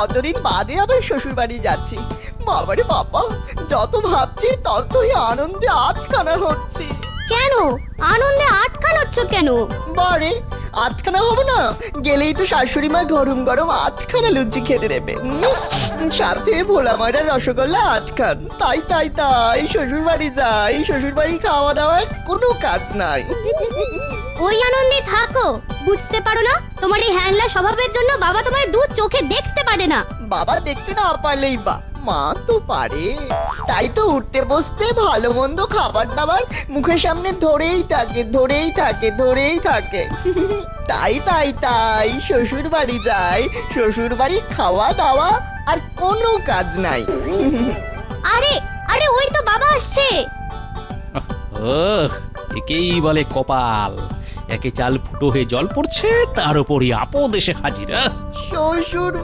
কতদিন বাদে আবার শ্বশুর বাড়ি যাচ্ছি বাবারে বাবা যত ভাবছি ততই আনন্দে আটকানা হচ্ছে। কেন? আনন্দে আটকানোচ্ছ কেন? বারে আটখানা হব না? গেলেই তো শাশুড়ি মা গরম গরম আটখানা লুচি খেতে দেবে। সাথে ভোলা ময়দার রসগোল্লা আটখান। তাই তাই তাই শ্বশুর বাড়ি যাই শ্বশুর বাড়ি খাওয়া দাওয়ার কোনো কাজ নাই। ওই আনন্দে থাকো। বুঝতে পারো না তোমার এই হ্যাংলা স্বভাবের জন্য বাবা তোমার দু চোখে দেখতে পারে না। বাবা দেখতে না পারলেই বা। মা তো পারে। তাই তো উঠতে বসতে ভালো মন্দ খাবার দাবার মুখের সামনে ধরেই থাকে ধরেই থাকে ধরেই থাকে। তাই তাই তাই শ্বশুর বাড়ি যায় শ্বশুর বাড়ি খাওয়া দাওয়া আর কোনো কাজ নাই। আরে আরে ওই তো বাবা আসছে। ও একেই বলে কপাল। একে চাল ফুটো হয়ে জল পড়ছে তার উপরই আপদ এসে হাজিরা। শ্বশুর